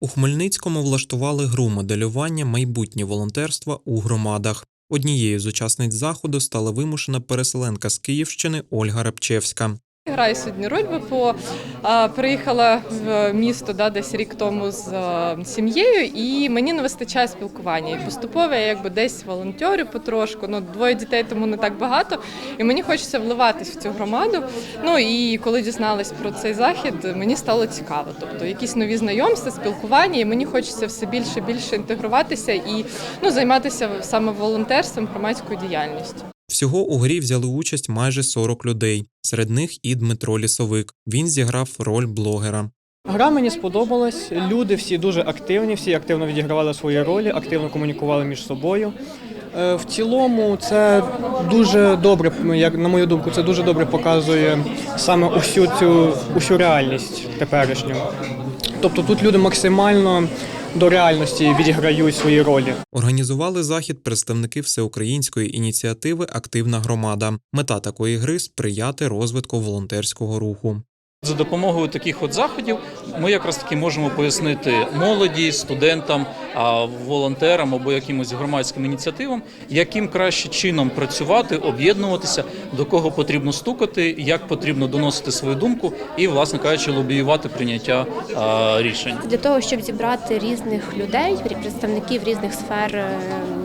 У Хмельницькому влаштували гру моделювання майбутнє волонтерства у громадах. Однією з учасниць заходу стала вимушена переселенка з Київщини Ольга Рапчевська. Граю сьогодні роль ВПО. Приїхала в місто да, десь рік тому з сім'єю, і мені не вистачає спілкування. І поступово я якби десь волонтерю потрошку. Ну, двоє дітей тому не так багато. І мені хочеться вливатись в цю громаду. Ну і коли дізналась про цей захід, мені стало цікаво. Тобто якісь нові знайомства, спілкування, і мені хочеться все більше більше інтегруватися і ну, займатися саме волонтерством, громадською діяльністю. Всього у грі взяли участь майже 40 людей. Серед них і Дмитро Лісовик. Він зіграв роль блогера. Гра мені сподобалась. Люди всі дуже активні, всі активно відігравали свої ролі, активно комунікували між собою. Е, В цілому, це дуже добре, як на мою думку, це дуже добре показує саме усю цю усю реальність теперішню. Тобто тут люди максимально до реальності відіграють свої ролі. Організували захід представники всеукраїнської ініціативи Активна громада. Мета такої гри сприяти розвитку волонтерського руху. За допомогою таких от заходів ми якраз таки можемо пояснити молоді, студентам, волонтерам або якимось громадським ініціативам, яким краще чином працювати, об'єднуватися, до кого потрібно стукати, як потрібно доносити свою думку і, власне кажучи, лобіювати прийняття рішень. для того, щоб зібрати різних людей, представників різних сфер е,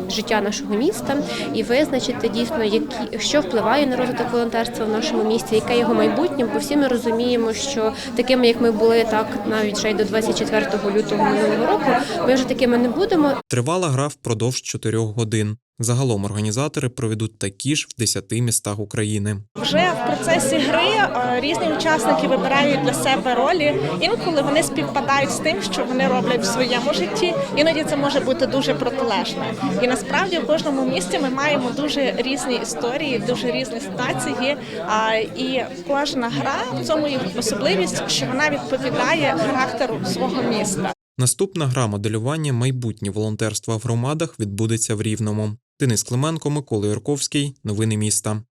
життя нашого міста, і визначити дійсно, які що впливає на розвиток волонтерства в нашому місті, яке його майбутнє. Бо всі ми розуміємо, що такими, як ми були, так навіть ще й до 24 лютого минулого року, ми вже такими не будемо. Тривала гра впродовж чотирьох годин. Загалом організатори проведуть такі ж в 10 містах України. Вже в процесі гри е, різні учасники вибирають для себе ролі. Інколи вони співпадають з тим, що вони роблять в своєму житті. Іноді це може бути дуже протилежно. І насправді в кожному місті ми маємо дуже різні історії, дуже різні ситуації. І кожна гра в цьому їх особливість, що вона відповідає характеру свого міста. Наступна гра моделювання майбутнє волонтерства в громадах відбудеться в Рівному. Денис Клименко, Микола Юрковський. Новини міста.